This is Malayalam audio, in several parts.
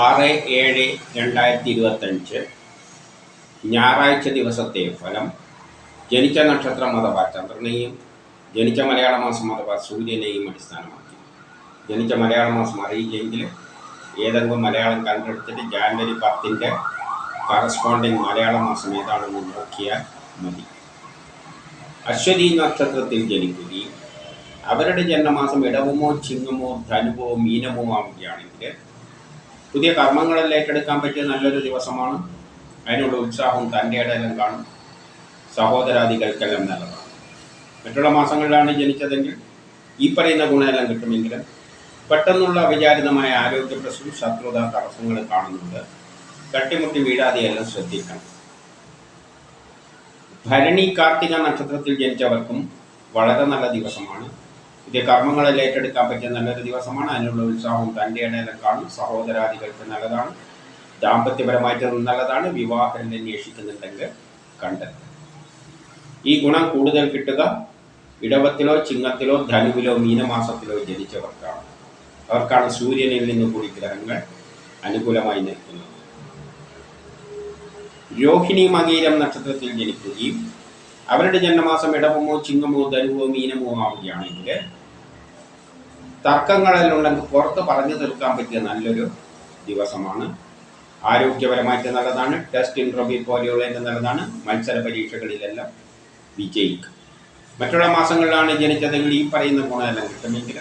ആറ് ഏഴ് രണ്ടായിരത്തി ഇരുപത്തഞ്ച് ഞായറാഴ്ച ദിവസത്തെ ഫലം ജനിച്ച നക്ഷത്രം അഥവാ ചന്ദ്രനെയും ജനിച്ച മലയാള മാസം അഥവാ സൂര്യനെയും അടിസ്ഥാനമാക്കി. ജനിച്ച മലയാള മാസം അറിയില്ലെങ്കിൽ ഏതെങ്കിലും മലയാളം കണ്ടെടുത്തിട്ട് ജാനുവരി പത്തിന്റെ കറസ്പോണ്ടിങ് മലയാള മാസം ഏതാണെന്ന് നോക്കിയാൽ മതി. അശ്വതി നക്ഷത്രത്തിൽ ജനിക്കുകയും അവരുടെ ജന്മമാസം ഇടവുമോ ചിങ്ങമോ ധനുവോ മീനമോ ആവുകയാണെങ്കിൽ പുതിയ കർമ്മങ്ങളെല്ലാം ഏറ്റെടുക്കാൻ പറ്റിയ നല്ലൊരു ദിവസമാണ്. അതിനുള്ള ഉത്സാഹവും തന്റെ ഇടയിലും കാണും. സഹോദരാദികൾക്കെല്ലാം നല്ലതാണ്. മറ്റുള്ള മാസങ്ങളിലാണ് ജനിച്ചതെങ്കിൽ ഈ പറയുന്ന ഗുണമെല്ലാം കിട്ടുമെങ്കിലും പെട്ടെന്നുള്ള അവിചാരിതമായ ആരോഗ്യ പ്രശ്നം ശത്രുത തടസ്സങ്ങൾ കാണുന്നുണ്ട്. തട്ടിമുട്ടി വീഴാതെയെല്ലാം ശ്രദ്ധിക്കണം. ഭരണി കാർത്തിക നക്ഷത്രത്തിൽ ജനിച്ചവർക്കും വളരെ നല്ല ദിവസമാണ്. പുതിയ കർമ്മങ്ങളെല്ലാം ഏറ്റെടുക്കാൻ പറ്റിയ നല്ലൊരു ദിവസമാണ്. അതിനുള്ള ഉത്സാഹവും തന്റെ ഇടയിലും കാണും സഹോദരാദികൾക്ക് നല്ലതാണ്. ദാമ്പത്യപരമായിട്ട് നല്ലതാണ്. വിവാഹം അന്വേഷിക്കുന്നുണ്ടെങ്കിൽ കണ്ടെത്തും ഈ ഗുണം കൂടുതൽ കിട്ടുക ഇടവത്തിലോ ചിങ്ങത്തിലോ ധനുവിലോ മീനമാസത്തിലോ ജനിച്ചവർക്കാണ്. അവർക്കാണ് സൂര്യനിൽ നിന്ന് കൂടി ഗ്രഹങ്ങൾ അനുകൂലമായി നിൽക്കുന്നത്. രോഹിണി മകീരം നക്ഷത്രത്തിൽ ജനിക്കുകയും അവരുടെ ജന്മമാസം ഇടവമോ ചിങ്ങമോ ധനുവോ മീനമോ ആവുകയാണെങ്കിൽ ഉണ്ടെങ്കിൽ പുറത്ത് പറഞ്ഞു തീർക്കാൻ പറ്റിയ നല്ലൊരു ദിവസമാണ്. ആരോഗ്യപരമായിട്ട് നല്ലതാണ്. ടെസ്റ്റ് ഇൻട്രോബി പോലെയുള്ളതിന്റെ നല്ലതാണ്. മത്സര പരീക്ഷകളിലെല്ലാം വിജയിക്കും. മറ്റുള്ള മാസങ്ങളിലാണ് ജനിച്ചതെങ്കിൽ ഈ പറയുന്ന ഗുണമെല്ലാം കിട്ടുമെങ്കിൽ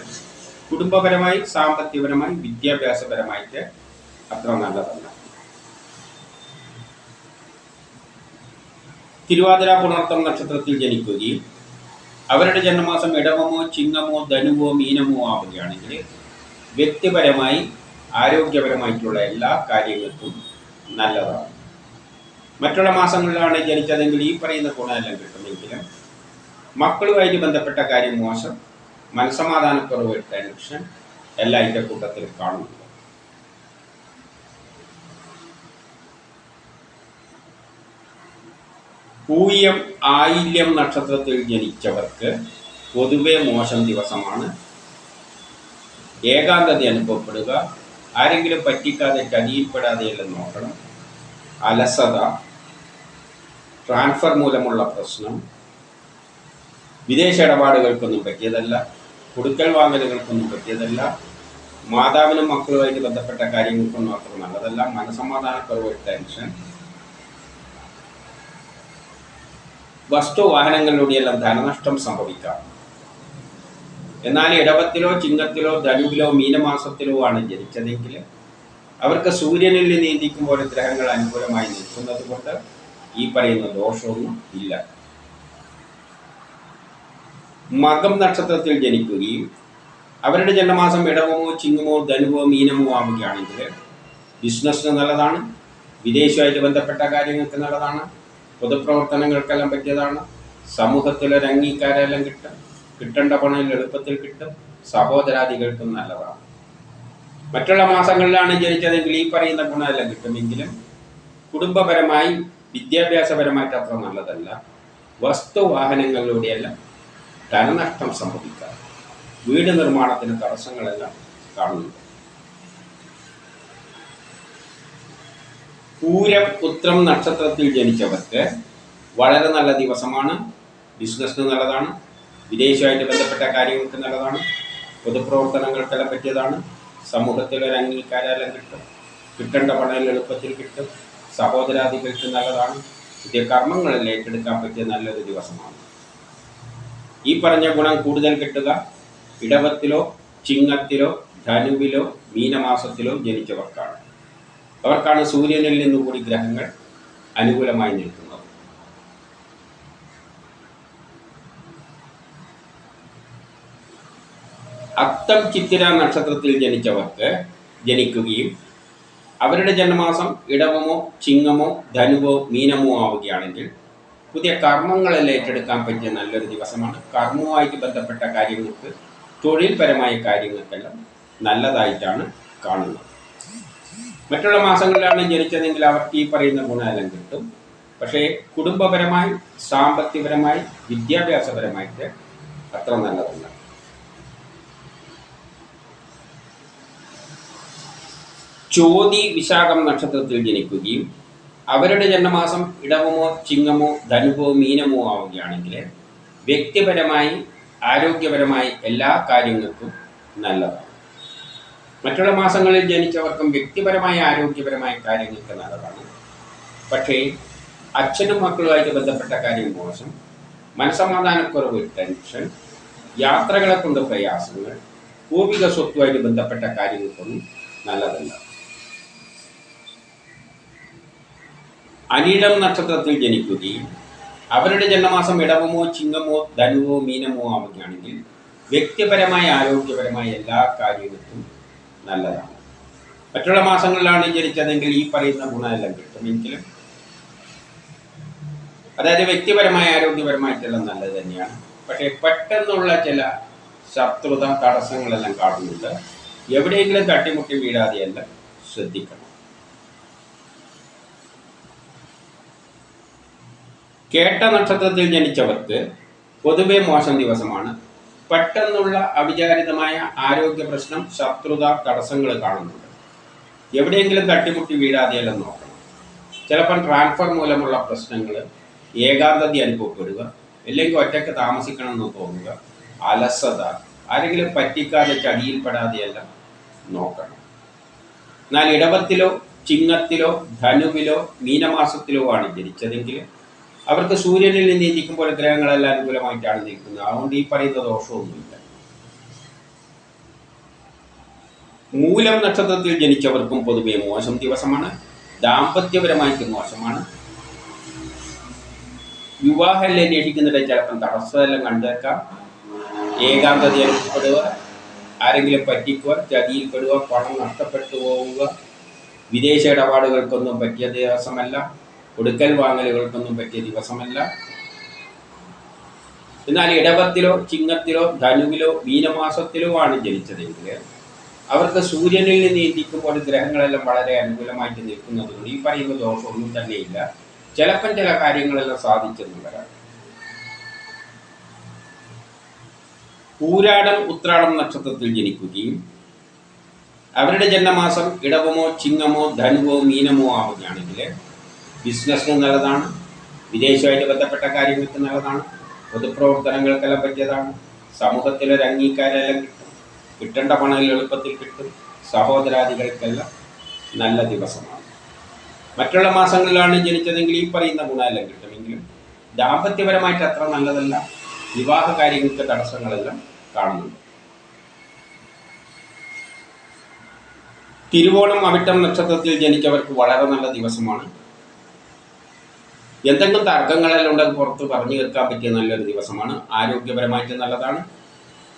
കുടുംബപരമായി സാമ്പത്തികപരമായി വിദ്യാഭ്യാസപരമായിട്ട് അത്ര നല്ലതല്ല. തിരുവാതിര പുണർത്തം നക്ഷത്രത്തിൽ ജനിക്കുകയും അവരുടെ ജന്മമാസം ഇടവമോ ചിങ്ങമോ ധനുവോ മീനമോ ആവുകയാണെങ്കിൽ വ്യക്തിപരമായി ആരോഗ്യപരമായിട്ടുള്ള എല്ലാ കാര്യങ്ങൾക്കും നല്ലതാണ്. മറ്റുള്ള മാസങ്ങളിലാണ് ജനിച്ചതെങ്കിൽ ഈ പറയുന്ന ഗുണമെല്ലാം കിട്ടുമെങ്കിലും മക്കളുമായിട്ട് ബന്ധപ്പെട്ട കാര്യം മോശം. മനസമാധാനക്കുറവ് ടെൻഷൻ എല്ലാം ഇതിന്റെ കൂട്ടത്തിൽ കാണുന്നുണ്ട് പൂയം ആയില്യം നക്ഷത്രത്തിൽ ജനിച്ചവർക്ക് പൊതുവെ മോശം ദിവസമാണ്. ഏകാന്തത അനുഭവപ്പെടുക ആരെങ്കിലും പറ്റിക്കാതെ ചതിയിൽപ്പെടാതെയെല്ലാം നോക്കണം. അലസത ട്രാൻസ്ഫർ മൂലമുള്ള പ്രശ്നം വിദേശ ഇടപാടുകൾക്കൊന്നും പറ്റിയതല്ല കൊടുക്കൽ വാങ്ങലുകൾക്കൊന്നും പറ്റിയതല്ല മാതാവിനും മക്കളുമായിട്ട് ബന്ധപ്പെട്ട കാര്യങ്ങൾക്കൊന്നും അത്ര നല്ലതല്ല മനസമാധാനക്കുറവ് ടെൻഷൻ. വസ്തു വാഹനങ്ങളിലൂടെയെല്ലാം ധനനഷ്ടം സംഭവിക്കാം. എന്നാൽ ഇടവത്തിലോ ചിങ്ങത്തിലോ ധനുവിലോ മീനമാസത്തിലോ ആണ് ജനിച്ചതെങ്കിൽ അവർക്ക് സൂര്യനിൽ പോലെ ഗ്രഹങ്ങൾ അനുകൂലമായി നിൽക്കുന്നത് കൊണ്ട് ഈ പറയുന്ന ദോഷമൊന്നും ഇല്ല. മകം നക്ഷത്രത്തിൽ ജനിക്കുകയും അവരുടെ ജന്മമാസം ഇടവമോ ചിങ്ങമോ ധനുവോ മീനമോ ആവുകയാണെങ്കിൽ ബിസിനസ്സിന് നല്ലതാണ് വിദേശമായിട്ട് ബന്ധപ്പെട്ട കാര്യങ്ങൾക്ക് നല്ലതാണ് പൊതുപ്രവർത്തനങ്ങൾക്കെല്ലാം പറ്റിയതാണ്. സമൂഹത്തിലെ അംഗീകാരമെല്ലാം കിട്ടും. കിട്ടേണ്ട പണം എളുപ്പത്തിൽ കിട്ടും. സഹോദരാദികൾക്കും നല്ലതാണ്. മറ്റുള്ള മാസങ്ങളിലാണ് ജനിച്ചതെങ്കിൽ ഈ പറയുന്ന ഗുണമെല്ലാം കിട്ടുമെങ്കിലും കുടുംബപരമായി വിദ്യാഭ്യാസപരമായിട്ട് അത്ര നല്ലതല്ല. വസ്തു വാഹനങ്ങളിലൂടെയെല്ലാം ധനനഷ്ടം സംഭവിക്കാം വീട് നിർമ്മാണത്തിന് തടസ്സങ്ങളെല്ലാം കാണുന്നുണ്ട്. പൂരം ഉത്രം നക്ഷത്രത്തിൽ ജനിച്ചവർക്ക് വളരെ നല്ല ദിവസമാണ്. ബിസിനസ്സിന് നല്ലതാണ്. വിദേശമായിട്ട് ബന്ധപ്പെട്ട കാര്യങ്ങൾക്ക് നല്ലതാണ്. പൊതുപ്രവർത്തനങ്ങൾക്കെല്ലാം പറ്റിയതാണ്. സമൂഹത്തിൽ ഒരു അംഗീകാരം കിട്ടും. കിട്ടേണ്ട പണം എളുപ്പത്തിൽ കിട്ടും. സഹോദരാദികൾക്ക് നല്ലതാണ്. പുതിയ കർമ്മങ്ങളിൽ ഏറ്റെടുക്കാൻ പറ്റിയ നല്ലൊരു ദിവസമാണ്. ഈ പറഞ്ഞ ഗുണം കൂടുതൽ കിട്ടുക. ഇടവത്തിലോ ചിങ്ങത്തിലോ ധനുവിലോ മീനമാസത്തിലോ ജനിച്ചവർക്കാണ്. അവർക്കാണ് സൂര്യനിൽ നിന്നുകൂടി ഗ്രഹങ്ങൾ അനുകൂലമായി നിൽക്കുന്നത്. അത്തം ചിത്തിര നക്ഷത്രത്തിൽ ജനിച്ചവർക്ക് ജനിക്കുകയും അവരുടെ ജന്മമാസം ഇടവമോ ചിങ്ങമോ ധനുവോ മീനമോ ആവുകയാണെങ്കിൽ പുതിയ കർമ്മങ്ങളെല്ലാം ഏറ്റെടുക്കാൻ പറ്റിയ നല്ലൊരു ദിവസമാണ്. കർമ്മവുമായിട്ട് ബന്ധപ്പെട്ട കാര്യങ്ങൾക്ക് തൊഴിൽപരമായ കാര്യങ്ങൾക്കെല്ലാം നല്ലതായിട്ടാണ് കാണുന്നത്. മറ്റുള്ള മാസങ്ങളിലാണ് ജനിച്ചതെങ്കിൽ അവർക്ക് ഈ പറയുന്ന ഗുണമെല്ലാം കിട്ടും. പക്ഷേ കുടുംബപരമായി സാമ്പത്തികപരമായി വിദ്യാഭ്യാസപരമായിട്ട് അത്ര നല്ലതല്ല. ചോതി വിശാഖം നക്ഷത്രത്തിൽ ജനിക്കുകയും അവരുടെ ജന്മമാസം ഇടവമോ ചിങ്ങമോ ധനുവോ മീനമോ ആവുകയാണെങ്കിൽ വ്യക്തിപരമായി ആരോഗ്യപരമായി എല്ലാ കാര്യങ്ങൾക്കും നല്ലതാണ്. മറ്റുള്ള മാസങ്ങളിൽ ജനിച്ചവർക്കും വ്യക്തിപരമായ ആരോഗ്യപരമായ കാര്യങ്ങൾക്ക് നല്ലതാണ്. പക്ഷേ അച്ഛനും മക്കളുമായിട്ട് ബന്ധപ്പെട്ട കാര്യം മോശം. മനസമാധാനക്കുറവ് ടെൻഷൻ. യാത്രകളെ കൊണ്ട് പ്രയാസങ്ങൾ. പൂർവിക സ്വത്തുമായിട്ട് ബന്ധപ്പെട്ട കാര്യങ്ങൾക്കൊന്നും നല്ലതല്ല. അനിടം നക്ഷത്രത്തിൽ ജനിക്കുകയും അവരുടെ ജന്മമാസം ഇടവമോ ചിങ്ങമോ ധനുവോ മീനമോ ആവുകയാണെങ്കിൽ വ്യക്തിപരമായ ആരോഗ്യപരമായ എല്ലാ കാര്യങ്ങൾക്കും നല്ലതാണ്. മറ്റുള്ള മാസങ്ങളിലാണ് ജനിച്ചതെങ്കിൽ ഈ പറയുന്ന ഗുണമെല്ലാം കിട്ടുമെങ്കിലും അതായത് വ്യക്തിപരമായ ആരോഗ്യപരമായിട്ടെല്ലാം നല്ലത് തന്നെയാണ്. പക്ഷേ പെട്ടെന്നുള്ള ചില ശത്രുത തടസ്സങ്ങളെല്ലാം കാണുന്നുണ്ട്. എവിടെയെങ്കിലും തട്ടിമുട്ടി വീഴാതെയെല്ലാം ശ്രദ്ധിക്കണം. കേട്ട നക്ഷത്രത്തിൽ ജനിച്ചവർക്ക് പൊതുവെ മോശം ദിവസമാണ്. പെട്ടെന്നുള്ള അവിചാരിതമായ ആരോഗ്യ പ്രശ്നം ശത്രുത തടസ്സങ്ങൾ കാണുന്നുണ്ട്. എവിടെയെങ്കിലും തട്ടിമുട്ടി വീഴാതെയെല്ലാം നോക്കണം. ചിലപ്പം ട്രാൻസ്ഫർ മൂലമുള്ള പ്രശ്നങ്ങൾ ഏകാന്തത അനുഭവപ്പെടുക അല്ലെങ്കിൽ ഒറ്റയ്ക്ക് താമസിക്കണമെന്ന് തോന്നുക അലസത ആരെങ്കിലും പറ്റിക്കാതെ ചതിയിൽപ്പെടാതെയെല്ലാം നോക്കണം. എന്നാൽ ഇടവത്തിലോ ചിങ്ങത്തിലോ ധനുവിലോ മീനമാസത്തിലോ ആണ് ജനിച്ചതെങ്കിൽ അവർക്ക് സൂര്യനിൽ നിന്ന് നീതിക്കുമ്പോൾ ഗ്രഹങ്ങളെല്ലാം അനുകൂലമായിട്ടാണ് നിൽക്കുന്നത് അതുകൊണ്ട് ഈ പറയുന്ന ദോഷമൊന്നുമില്ല. മൂലം നക്ഷത്രത്തിൽ ജനിച്ചവർക്കും പൊതുവെ മോശം ദിവസമാണ്. ദാമ്പത്യപരമായിട്ട് മോശമാണ്. വിവാഹം അന്വേഷിക്കുന്നിടയിൽ ചിലപ്പം തടസ്സമെല്ലാം കണ്ടേക്കാം. ഏകാന്തത അനുഭവപ്പെടുക ആരെങ്കിലും പറ്റിക്കുക ചതിയിൽപ്പെടുക പണം നഷ്ടപ്പെട്ടു പോവുക വിദേശ ഇടപാടുകൾക്കൊന്നും പറ്റിയ ദിവസമല്ല. കൊടുക്കൽ വാങ്ങലുകൾക്കൊന്നും പറ്റിയ ദിവസമല്ല. എന്നാൽ ഇടവത്തിലോ ചിങ്ങത്തിലോ ധനുവിലോ മീനമാസത്തിലോ ആണ് ജനിച്ചതെങ്കിൽ അവർക്ക് സൂര്യനിൽ നിന്ന് നീന്തിക്കുമ്പോൾ ഗ്രഹങ്ങളെല്ലാം വളരെ അനുകൂലമായിട്ട് നിൽക്കുന്നതുകൊണ്ട് ഈ പറയുന്ന ദോഷമൊന്നും തന്നെയില്ല. ചിലപ്പം ചില കാര്യങ്ങളെല്ലാം സാധിച്ചെന്ന് വരാം. പൂരാടം ഉത്രാടം നക്ഷത്രത്തിൽ ജനിക്കുകയും അവരുടെ ജന്മമാസം ഇടവമോ ചിങ്ങമോ ധനുവോ മീനമോ ആവുകയാണെങ്കിൽ ബിസിനസ്സിന് നല്ലതാണ് വിദേശമായിട്ട് ബന്ധപ്പെട്ട കാര്യങ്ങൾക്ക് നല്ലതാണ് പൊതുപ്രവർത്തനങ്ങൾക്കെല്ലാം പറ്റിയതാണ് സമൂഹത്തിലൊരു അംഗീകാരമെല്ലാം കിട്ടും കിട്ടേണ്ട പണം എളുപ്പത്തിൽ കിട്ടും സഹോദരാദികൾക്കെല്ലാം നല്ല ദിവസമാണ്. മറ്റുള്ള മാസങ്ങളിലാണ് ജനിച്ചതെങ്കിൽ ഈ പറയുന്ന ഗുണമെല്ലാം കിട്ടുമെങ്കിലും ദാമ്പത്യപരമായിട്ട് അത്ര നല്ലതല്ല. വിവാഹ കാര്യങ്ങൾക്ക് തടസ്സങ്ങളെല്ലാം കാണുന്നുണ്ട്. തിരുവോണം അവിട്ടം നക്ഷത്രത്തിൽ ജനിച്ചവർക്ക് വളരെ നല്ല ദിവസമാണ്. എന്തെങ്കിലും തർക്കങ്ങളെല്ലാം ഉണ്ടെങ്കിൽ പുറത്ത് പറഞ്ഞു തീർക്കാൻ പറ്റിയ നല്ലൊരു ദിവസമാണ്. ആരോഗ്യപരമായിട്ട് നല്ലതാണ്.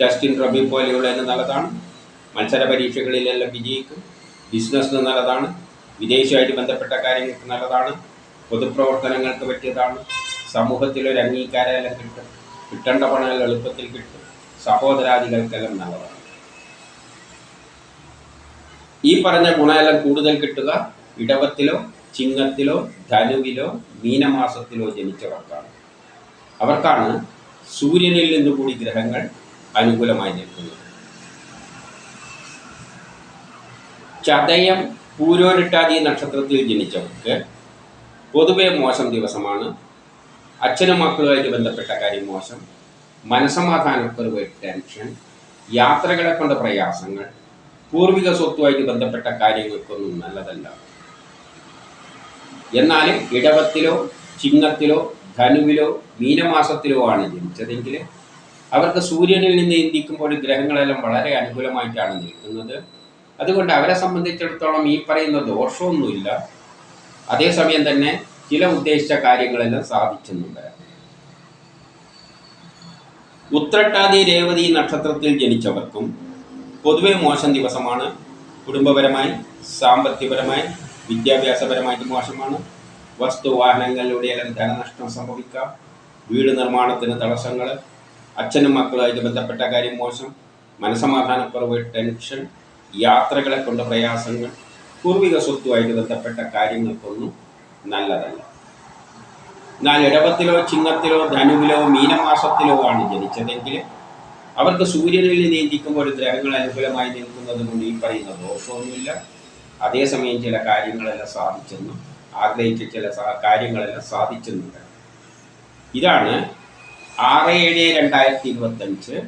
ജസ്റ്റിൻ റബി പോലെയുള്ളതിന് നല്ലതാണ്. മത്സര പരീക്ഷകളിലെല്ലാം വിജയിക്കും. ബിസിനസ്സിന് നല്ലതാണ്. വിദേശമായിട്ട് ബന്ധപ്പെട്ട കാര്യങ്ങൾക്ക് നല്ലതാണ്. പൊതുപ്രവർത്തനങ്ങൾക്ക് പറ്റിയതാണ്. സമൂഹത്തിലൊരു അംഗീകാരമെല്ലാം കിട്ടും. കിട്ടേണ്ട പണമെല്ലാം എളുപ്പത്തിൽ കിട്ടും. സഹോദരാദികൾക്കെല്ലാം നല്ലതാണ്. ഈ പറഞ്ഞ ഗുണമെല്ലാം കൂടുതൽ കിട്ടുക. ഇടവത്തിലോ ചിങ്ങത്തിലോ ധനുവിലോ മീനമാസത്തിലോ ജനിച്ചവർക്കാണ്. അവർക്കാണ് സൂര്യനിൽ നിന്നുകൂടി ഗ്രഹങ്ങൾ അനുകൂലമായി നിൽക്കുന്നത്. ചതയം പൂരോരിട്ടാതി നക്ഷത്രത്തിൽ ജനിച്ചവർക്ക് പൊതുവെ മോശം ദിവസമാണ്. അച്ഛനും മക്കളുമായിട്ട് ബന്ധപ്പെട്ട കാര്യം മോശം. മനസമാധാനക്കുറവ് ടെൻഷൻ യാത്രകളെ കൊണ്ട് പ്രയാസങ്ങൾ പൂർവിക സ്വത്തുമായിട്ട് ബന്ധപ്പെട്ട കാര്യങ്ങൾക്കൊന്നും നല്ലതല്ല. എന്നാൽ ഇടവത്തിലോ ചിങ്ങത്തിലോ ധനുവിലോ മീനമാസത്തിലോ ആണ് ജനിച്ചതെങ്കിൽ അവർക്ക് സൂര്യനിൽ നിന്ന് ചിന്തിക്കുമ്പോൾ ഗ്രഹങ്ങളെല്ലാം വളരെ അനുകൂലമായിട്ടാണ് നിൽക്കുന്നത്. അതുകൊണ്ട് അവരെ സംബന്ധിച്ചിടത്തോളം ഈ പറയുന്ന ദോഷമൊന്നുമില്ല. അതേസമയം തന്നെ ചില ഉദ്ദേശിച്ച കാര്യങ്ങളെല്ലാം സാധിക്കുന്നുണ്ട് ഉത്രട്ടാതി രേവതി നക്ഷത്രത്തിൽ ജനിച്ചവർക്കും പൊതുവെ മോശം ദിവസമാണ്. കുടുംബപരമായി സാമ്പത്തികപരമായി വിദ്യാഭ്യാസപരമായിട്ട് മോശമാണ്. വസ്തു വാഹനങ്ങളിലൂടെയെല്ലാം ധനനഷ്ടം സംഭവിക്കാം. വീട് നിർമ്മാണത്തിന് തടസ്സങ്ങൾ. അച്ഛനും മക്കളുമായിട്ട് ബന്ധപ്പെട്ട കാര്യം മോശം. മനസമാധാനക്കുറവ് ടെൻഷൻ യാത്രകളെ കൊണ്ട് പ്രയാസങ്ങൾ. പൂർവിക സ്വത്തുമായിട്ട് ബന്ധപ്പെട്ട കാര്യങ്ങൾക്കൊന്നും നല്ലതല്ല. എന്നാൽ ഇടവത്തിലോ ചിങ്ങത്തിലോ ധനുവിലോ മീനമാസത്തിലോ ആണ് ജനിച്ചതെങ്കിൽ അവർക്ക് സൂര്യനിൽ നീന്തിക്കുമ്പോൾ ഗ്രഹങ്ങൾ അനുകൂലമായി നിൽക്കുന്നത് ഈ പറയുന്ന ദോഷമൊന്നുമില്ല. അതേസമയം ചില കാര്യങ്ങളെല്ലാം സാധിച്ചെന്നും ആഗ്രഹിച്ച ചില കാര്യങ്ങളെല്ലാം സാധിച്ചെന്നുണ്ട്. ഇതാണ് ആറ് ഏഴ് രണ്ടായിരത്തി ഇരുപത്തഞ്ച്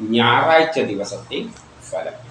ഞായറാഴ്ച ദിവസത്തെ ഫലം.